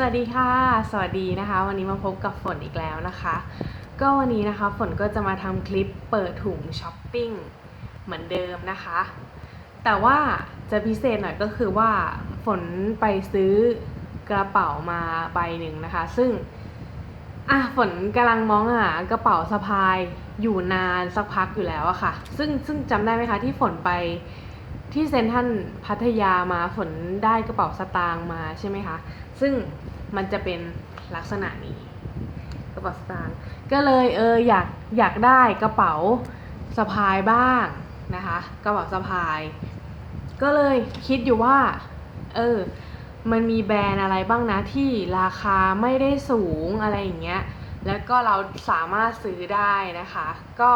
สวัสดีค่ะ สวัสดีนะคะ วันนี้มาพบกับฝนอีกแล้วนะคะ ก็วันนี้นะคะฝนก็จะมาทำคลิปเปิดถุงช้อปปิ้งเหมือนเดิมนะคะ แต่ว่าจะพิเศษหน่อยก็คือว่าฝนไปซื้อกระเป๋ามาใบหนึ่งนะคะ ซึ่งอะฝนกำลังมองหากระเป๋าสะพายอยู่นานสักพักอยู่แล้วอะค่ะ ซึ่งซึ่งจำได้ไหมคะที่ฝนไป ที่เซนทันพัทยามาฝนได้กระเป๋าสตางค์มาใช่ไหมคะ ซึ่งมันจะเป็นลักษณะนี้ กระเป๋าสตางค์ก็เลยเอออยากอยากได้กระเป๋าสะพายบ้างนะคะ กระเป๋าสะพาย ก็เลยคิดอยู่ว่า เออ มันมีแบรนด์อะไรบ้างนะที่ราคาไม่ได้สูงอะไรอย่างเงี้ย แล้วก็เราสามารถซื้อได้นะคะ ก็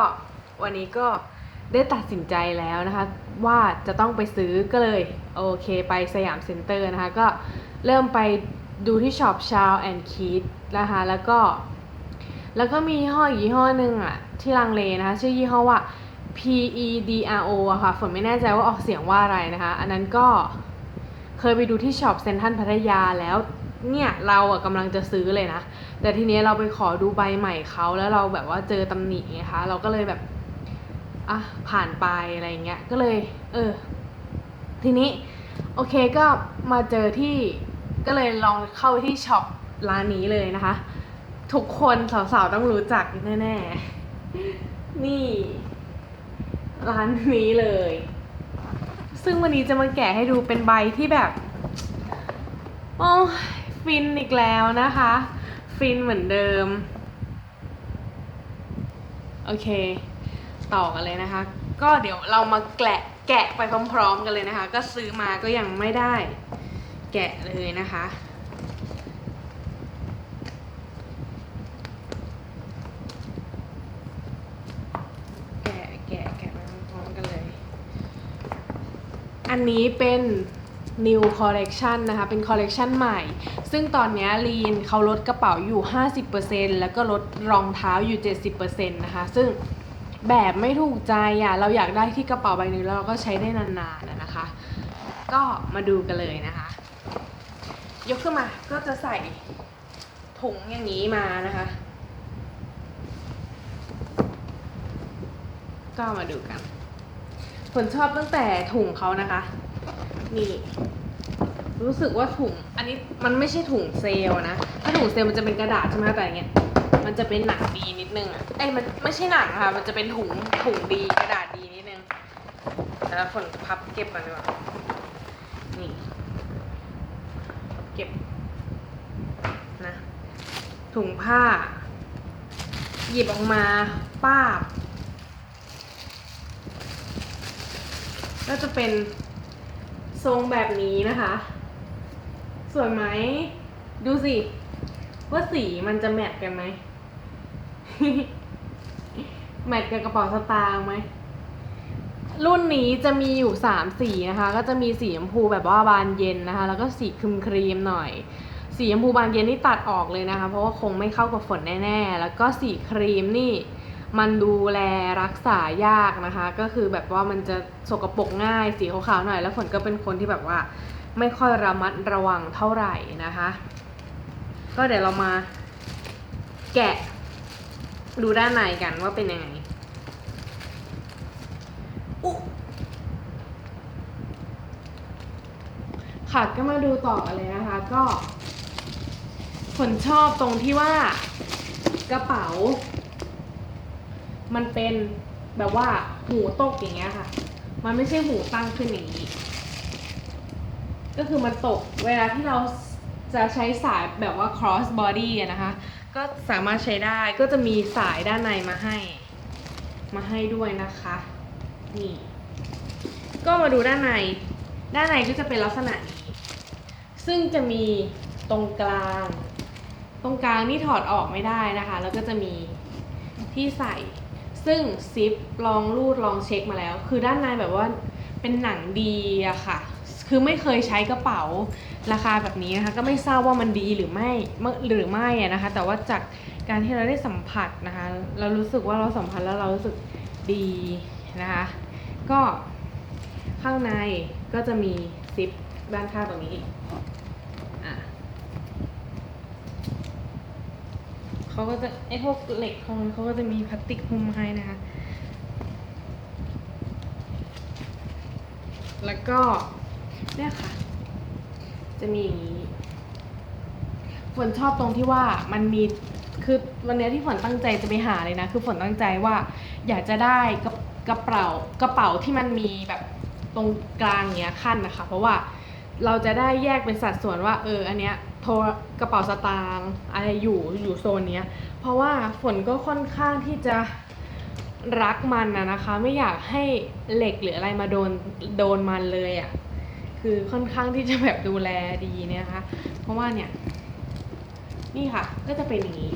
วันนี้ก็ ได้ตัดสินใจแล้วนะคะ ว่าจะต้องไปซื้อก็เลยโอเคไปสยามเซ็นเตอร์นะคะ ก็เริ่มไปดูที่ช็อปชาวแอนคีดนะคะ แล้วก็แล้วก็มียี่ห้อยี่ห้อหนึ่งอะที่ลังเลนะคะ ชื่อยี่ห้อว่า P E D R O อะค่ะฝนไม่แน่ใจว่าออกเสียงว่าอะไรนะคะ อันนั้นก็เคยไปดูที่ช็อปเซ็นทรัลพัทยาแล้วเนี่ยเราอะกำลังจะซื้อเลยนะ แต่ทีนี้เราไปขอดูใบใหม่เขาแล้วเราแบบว่าเจอตำหนิไงคะเราก็เลยแบบ อะผ่านไปอะไรเงี้ยก็เลย เออ ทีนี้ โอเคก็มาเจอที่ก็เลยลองเข้าไปที่ช็อปร้านนี้เลยนะคะ ทุกคนสาวๆต้องรู้จักแน่ๆ นี่ ร้านนี้เลย ซึ่งวันนี้จะมาแกะให้ดูเป็นใบที่แบบ โอ้ฟินอีกแล้วนะคะ ฟินเหมือนเดิม โอเค ต่อกันเลยนะคะ ก็เดี๋ยวเรามาแกะแกะไปพร้อมๆกันเลยนะคะ ก็ซื้อมาก็ยังไม่ได้ แกะเลยนะคะ แกะแกะแกะไปพร้อมๆกันเลย อันนี้เป็น new collection นะคะ เป็น collection ใหม่ ซึ่งตอนนี้ลีนเขาลดกระเป๋าอยู่ 50%แล้วก็ลดรองเท้าอยู่ 70%นะคะ ซึ่ง แบบไม่ถูกใจอะเราอยากได้ที่กระเป๋าใบหนี้แล้วเราก็ใช้ได้นานๆนะนะคะ ก็มาดูกันเลยนะคะ ยกขึ้นมาก็จะใส่ถุงอย่างนี้มานะคะ ก็มาดูกันผลชอบตั้งแต่ถุงเขานะคะ นี่ รู้สึกว่าถุง อันนี้มันไม่ใช่ถุงเซลนะ ถ้าถุงเซลมันจะเป็นกระดาษใช่ไหมแต่อย่างเงี้ย มันจะเป็นหนังดีนิดนึงอะเอ้ยมันไม่ใช่หนังค่ะ มันจะเป็นถุงถุงดีกระดาษดีนิดนึงแล้วผลพับเก็บกันดีกว่านี่เก็บนะถุงผ้า หยิบออกมาป้าบ ก็จะเป็นทรงแบบนี้นะคะ สวยไหม ดูสิ ว่าสีมันจะแมทกันไหม แมทกับกระเป๋าสตางค์ไหม รุ่นนี้จะมีอยู่สามสีนะคะ ก็จะมีสีชมพูแบบว่าบานเย็นนะคะ แล้วก็สีครีมครีมหน่อย สีชมพูบานเย็นนี่ตัดออกเลยนะคะ เพราะว่าคงไม่เข้ากับฝนแน่ๆ แล้วก็สีครีมนี่มันดูแลรักษายากนะคะ ก็คือแบบว่ามันจะสกปรกง่ายสีขาวๆหน่อย แล้วฝนก็เป็นคนที่แบบว่า ไม่ค่อยระมัดระวังเท่าไหร่นะคะ ก็เดี๋ยวเรามาแกะ ดูด้านในกันว่าเป็นยังไงอุ๊ค่ะก็มาดูต่อกันเลยนะคะ ก็ผลชอบตรงที่ว่ากระเป๋า มันเป็นแบบว่าหูตกอย่างเงี้ยค่ะ มันไม่ใช่หูตั้งขึ้นอย่างนี้ ก็คือมันตกเวลาที่เรา จะใช้สายแบบว่า cross body นะคะ ก็สามารถใช้ได้ก็จะมีสายด้านในมาให้ มาให้ด้วยนะคะ นี่ ก็มาดูด้านใน ด้านในก็จะเป็นลักษณะนี้ซึ่งจะมีตรงกลาง ตรงกลางนี่ถอดออกไม่ได้นะคะ แล้วก็จะมีที่ใส่ ซึ่งซิปลองรูดลองเช็คมาแล้ว คือด้านในแบบว่าเป็นหนังดีอะค่ะ คือไม่เคยใช้กระเป๋าราคาแบบนี้นะคะ ก็ไม่ทราบว่ามันดีหรือไม่หรือไม่อะนะคะ แต่ว่าจากการที่เราได้สัมผัสนะคะ เรารู้สึกว่าเราสัมผัสแล้วเรารู้สึกดีนะคะ ก็ข้างในก็จะมีซิปด้านข้างตรงนี้อะเขาก็จะไอพวกเหล็กของเขาก็จะมีพลาสติกหุ้มให้นะคะ แล้วก็ เนี่ยค่ะ จะมีอย่างนี้ฝนชอบตรงที่ว่ามันมีคือวันนี้ที่ฝนตั้งใจจะไปหาเลยนะ คือฝนตั้งใจว่า อยากจะได้กระกระเป๋ากระเป๋าที่มันมีแบบตรงกลางเนี้ยขั้นนะคะ เพราะว่าเราจะได้แยกเป็นสัดส่วนว่า เออ อันเนี้ยโทรกระเป๋าสตางค์อะไรอยู่อยู่โซนเนี้ย เพราะว่าฝนก็ค่อนข้างที่จะรักมันนะนะคะ ไม่อยากให้เหล็กหรืออะไรมาโดนโดนมันเลยอะ่ะ คือค่อนข้างที่จะแบบดูแลดีเนี่ยนะคะ เพราะว่าเนี่ย นี่ค่ะ ก็จะเป็นอย่างนี้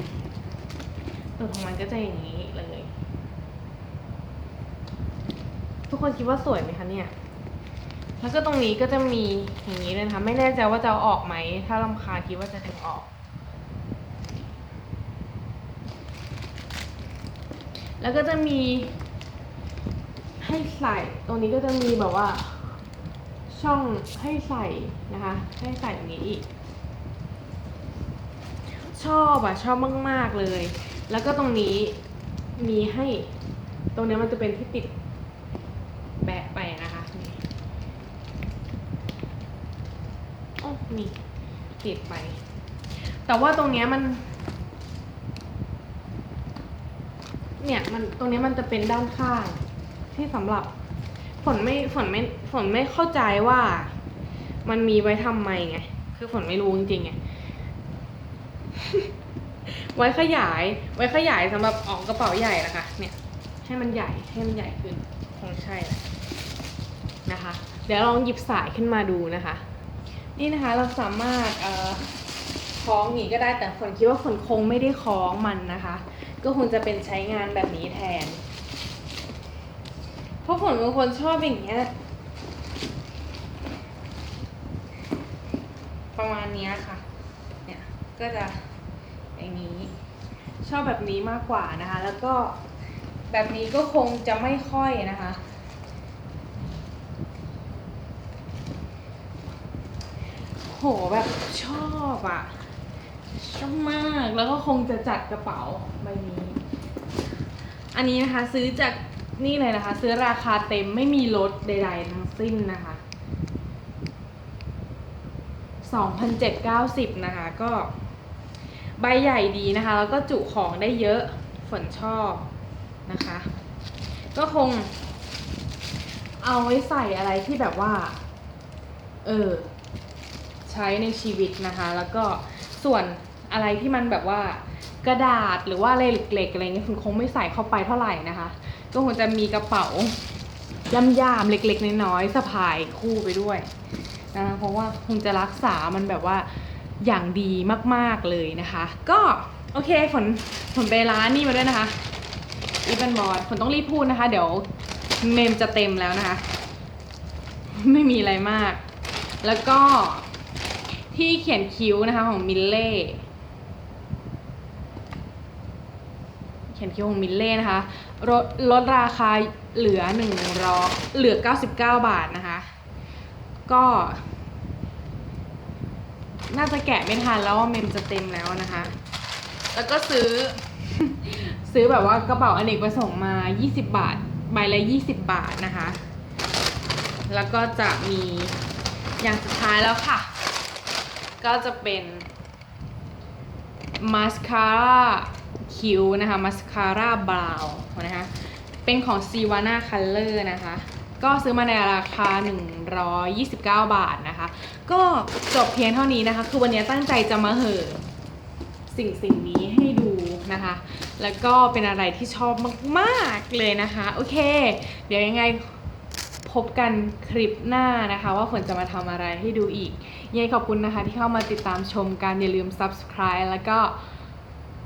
ตัวของมันก็จะอย่างนี้เลย ทุกคนคิดว่าสวยไหมคะเนี่ย แล้วก็ตรงนี้ก็จะมีอย่างนี้เลยนะคะ ไม่แน่ใจว่าจะออกไหม ถ้าลำคาคิดว่าจะดึงออก แล้วก็จะมีให้ใส่ ตรงนี้ก็จะมีแบบว่า ช่องให้ใส่นะคะ ให้ใส่อย่างนี้อีก ชอบอะชอบมาก ๆ เลย แล้วก็ตรงนี้มีให้ ตรงนี้มันจะเป็นที่ติดแบะไปนะคะนี่โอ้นี่ติดไป แต่ว่าตรงเนี้ยมัน เนี่ยมันตรงนี้มันจะเป็นด้านข้างที่สำหรับ ฝนไม่ฝนไม่ฝนไม่เข้าใจว่า มันมีไว้ทำไมไง คือฝนไม่รู้จริงๆไง ไว้ขยาย ไว้ขยายสำหรับออกกระเป๋าใหญ่นะคะ เนี่ย ให้มันใหญ่ให้มันใหญ่ขึ้นคงใช่แหละนะคะ เดี๋ยวลองหยิบสายขึ้นมาดูนะคะ นี่นะคะเราสามารถเอ่อคล้องอย่างนี้ก็ได้แต่ฝนคิดว่าฝนคงไม่ได้คล้องมันนะคะ ก็คงจะเป็นใช้งานแบบนี้แทน เพราะฝนบางคนชอบอย่างเงี้ย ประมาณเนี้ยค่ะ เนี่ย ก็จะอย่างนี้ ชอบแบบนี้มากกว่านะคะ แล้วก็แบบนี้ก็คงจะไม่ค่อยนะคะ โหแบบชอบอะชอบมาก แล้วก็คงจะจัดกระเป๋าใบนี้ อันนี้นะคะซื้อจาก นี่เลยนะคะ ซื้อราคาเต็มไม่มีลดใด ๆ ทั้งสิ้นนะคะ 2,790 นะคะ ก็ใบใหญ่ดีนะคะ แล้วก็จุของได้เยอะฝนชอบนะคะ ก็คงเอาไว้ใส่อะไรที่แบบว่า เออ ใช้ในชีวิตนะคะ แล้วก็ส่วนอะไรที่มันแบบว่ากระดาษหรือว่าอะไรเหล็กๆอะไรเงี้ยคุณคงไม่ใส่เข้าไปเท่าไหร่นะคะ ก็คงจะมีกระเป๋าย่ามๆเล็กๆน้อยๆสะพายคู่ไปด้วยนะคะเพราะว่าคงจะรักษามันแบบว่าอย่างดีมากๆเลยนะคะ ก็โอเคฝนฝนไปร้านนี่มาด้วยนะคะอีบันบอดฝนต้องรีบพูดนะคะ เดี๋ยวเมมจะเต็มแล้วนะคะ ไม่มีอะไรมาก แล้วก็ที่เขียนคิ้วนะคะของมิลเล่ เขีย นคิวของมิลเล่นะคะลดลดราคาเหลือหนึ่งร้อยเหลือ 99 บาทนะคะ ก็ น่าจะแกะไม่ทันแล้วว่าเมมจะเต็มแล้วนะคะ แล้วก็ซื้อ ซื้อแบบว่ากระเป๋าอเนกประสงค์มา 20 บาท ใบละ 20 บาทนะคะ แล้วก็จะมีอย่างสุดท้ายแล้วค่ะ ก็จะเป็นมาสคาร่า คิ้วนะคะมาสคาร่าบราวนะคะเป็นของ s i w a n a Color นะคะ ก็ซื้อมาในราคา 129 บาทนะคะ ก็จบเพียงเท่านี้นะคะ คือวันนี้ตั้งใจจะมาเหอสิ่งสิ่งนี้ให้ดูนะคะ แล้วก็เป็นอะไรที่ชอบมากๆเลยนะคะ โอเค เดี๋ยวยังไงพบกันคลิปหน้านะคะ ว่าฝนจะมาทำอะไรให้ดูอีกยังไงขอบคุณนะคะที่เข้ามาติดตามชมกันอย่าลืม subscribe แล้วก็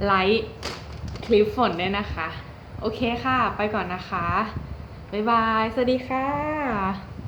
ไลค์คลิปฝนด้วยนะคะ โอเคค่ะ ไปก่อนนะคะ บ๊ายบาย สวัสดีค่ะ